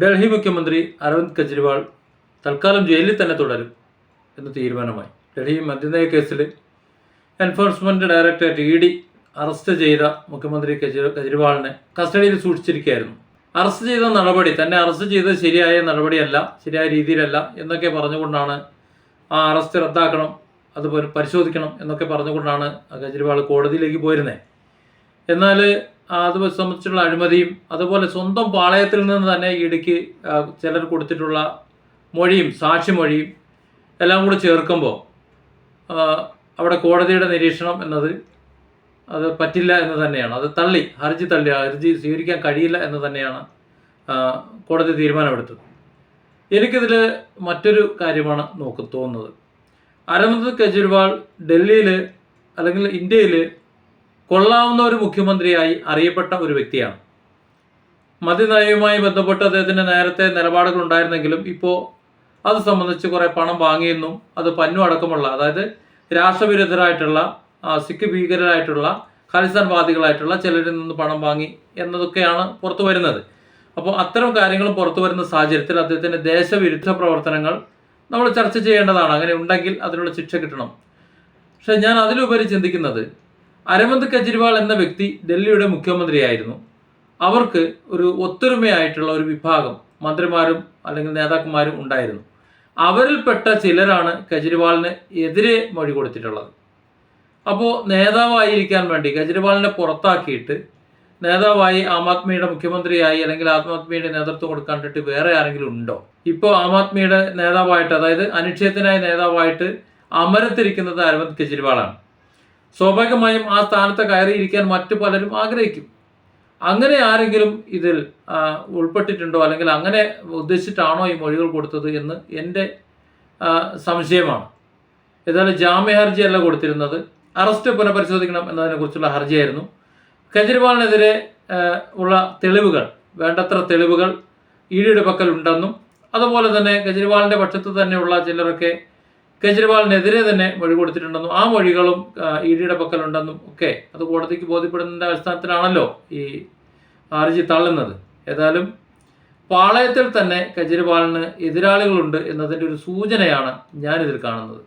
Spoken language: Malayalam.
ഡൽഹി മുഖ്യമന്ത്രി അരവിന്ദ് കെജ്രിവാൾ തൽക്കാലം ജയിലിൽ തന്നെ തുടരും എന്ന് തീരുമാനമായി. ഡൽഹി മദ്യനയ കേസിൽ enforcement directorate E D arrest ചെയ്ത മുഖ്യമന്ത്രി കെജ്രി കെജ്രിവാളിനെ കസ്റ്റഡിയിൽ സൂക്ഷിച്ചിരിക്കുകയായിരുന്നു. അറസ്റ്റ് ചെയ്ത നടപടി തന്നെ അറസ്റ്റ് ചെയ്തത് ശരിയായ നടപടിയല്ല ശരിയായ രീതിയിലല്ല എന്നൊക്കെ പറഞ്ഞുകൊണ്ടാണ് ആ അറസ്റ്റ് റദ്ദാക്കണം അത് പരിശോധിക്കണം എന്നൊക്കെ പറഞ്ഞുകൊണ്ടാണ് കെജ്രിവാൾ കോടതിയിലേക്ക് പോയിരുന്നത്. എന്നാൽ അത് സംബന്ധിച്ചുള്ള അഴിമതിയും അതുപോലെ സ്വന്തം പാളയത്തിൽ നിന്ന് തന്നെ ഇടുക്കി ചിലർ കൊടുത്തിട്ടുള്ള മൊഴിയും സാക്ഷിമൊഴിയും എല്ലാം കൂടി ചേർക്കുമ്പോൾ അവിടെ കോടതിയുടെ നിരീക്ഷണം എന്നത് അത് പറ്റില്ല എന്ന് തന്നെയാണ്. അത് തള്ളി ഹർജി തള്ളി ഹർജി സ്വീകരിക്കാൻ കഴിയില്ല എന്ന് തന്നെയാണ് കോടതി തീരുമാനമെടുത്തത്. എനിക്കിതിൽ മറ്റൊരു കാര്യമാണ് നോക്ക് തോന്നുന്നത്. അരവിന്ദ് കെജ്രിവാൾ ഡൽഹിയിൽ അല്ലെങ്കിൽ ഇന്ത്യയിൽ കൊള്ളാവുന്ന ഒരു മുഖ്യമന്ത്രിയായി അറിയപ്പെട്ട ഒരു വ്യക്തിയാണ്. മദ്യനയവുമായി ബന്ധപ്പെട്ട് അദ്ദേഹത്തിന്റെ നേരത്തെ നിലപാടുകൾ ഉണ്ടായിരുന്നെങ്കിലും ഇപ്പോൾ അത് സംബന്ധിച്ച് കുറേ പണം വാങ്ങിയെന്നും അത് പന്നു അടക്കമുള്ള അതായത് രാഷ്ട്രവിരുദ്ധരായിട്ടുള്ള സിഖ് ഭീകരരായിട്ടുള്ള ഖാലിസ്ഥാൻവാദികളായിട്ടുള്ള ചിലരിൽ നിന്ന് പണം വാങ്ങി എന്നതൊക്കെയാണ് പുറത്തു വരുന്നത്. അപ്പോൾ അത്തരം കാര്യങ്ങൾ പുറത്തു വരുന്ന സാഹചര്യത്തിൽ അദ്ദേഹത്തിന്റെ ദേശവിരുദ്ധ പ്രവർത്തനങ്ങൾ നമ്മൾ ചർച്ച ചെയ്യേണ്ടതാണ്. അങ്ങനെ ഉണ്ടെങ്കിൽ അതിനുള്ള ശിക്ഷ കിട്ടണം. പക്ഷേ ഞാൻ അതിലുപരി ചിന്തിക്കുന്നത് അരവിന്ദ് കെജ്രിവാൾ എന്ന വ്യക്തി ഡൽഹിയുടെ മുഖ്യമന്ത്രിയായിരുന്നു. അവർക്ക് ഒരു ഒത്തൊരുമയായിട്ടുള്ള ഒരു വിഭാഗം മന്ത്രിമാരും അല്ലെങ്കിൽ നേതാക്കന്മാരും ഉണ്ടായിരുന്നു. അവരിൽപ്പെട്ട ചിലരാണ് കെജ്രിവാളിന് എതിരെ മൊഴി കൊടുത്തിട്ടുള്ളത്. അപ്പോൾ നേതാവായിരിക്കാൻ വേണ്ടി കെജ്രിവാളിനെ പുറത്താക്കിയിട്ട് നേതാവായി ആം ആദ്മിയുടെ മുഖ്യമന്ത്രിയായി അല്ലെങ്കിൽ ആം ആദ്മിയുടെ നേതൃത്വം കൊടുക്കാണ്ടിട്ട് വേറെ ആരെങ്കിലും ഉണ്ടോ? ഇപ്പോൾ ആം ആദ്മിയുടെ നേതാവായിട്ട് അതായത് അനിശ്ചയത്തിനായ നേതാവായിട്ട് അമരത്തിരിക്കുന്നത് അരവിന്ദ് കെജ്രിവാളാണ്. സ്വാഭാവികമായും ആ സ്ഥാനത്ത് കയറിയിരിക്കാൻ മറ്റു പലരും ആഗ്രഹിക്കും. അങ്ങനെ ആരെങ്കിലും ഇതിൽ ഉൾപ്പെട്ടിട്ടുണ്ടോ? അല്ലെങ്കിൽ അങ്ങനെ ഉദ്ദേശിച്ചിട്ടാണോ ഈ മൊഴികൾ കൊടുത്തത് എന്ന് എന്റെ സംശയമാണ്. ഏതായാലും ജാമ്യ ഹർജിയല്ല കൊടുത്തിരുന്നത്. അറസ്റ്റ് പുനഃപരിശോധിക്കണം എന്നതിനെക്കുറിച്ചുള്ള ഹർജിയായിരുന്നു. കെജ്രിവാളിനെതിരെ ഉള്ള തെളിവുകൾ വേണ്ടത്ര തെളിവുകൾ ഇ ഡിയുടെ പക്കൽ ഉണ്ടെന്നും അതുപോലെ തന്നെ കെജ്രിവാളിന്റെ പക്ഷത്ത് തന്നെയുള്ള ചിലരൊക്കെ കെജ്രിവാളിനെതിരെ തന്നെ മൊഴി കൊടുത്തിട്ടുണ്ടെന്നും ആ മൊഴികളും ഇ ഡിയുടെ പക്കലുണ്ടെന്നും ഒക്കെ അത് കോടതിക്ക് ബോധ്യപ്പെടുന്നതിന്റെ അടിസ്ഥാനത്തിലാണല്ലോ ഈ ഹർജി തള്ളുന്നത്. ഏതായാലും പാളയത്തിൽ തന്നെ കെജ്രിവാളിന് എതിരാളികളുണ്ട് എന്നതിന്റെ ഒരു സൂചനയാണ് ഞാനിതിൽ കാണുന്നത്.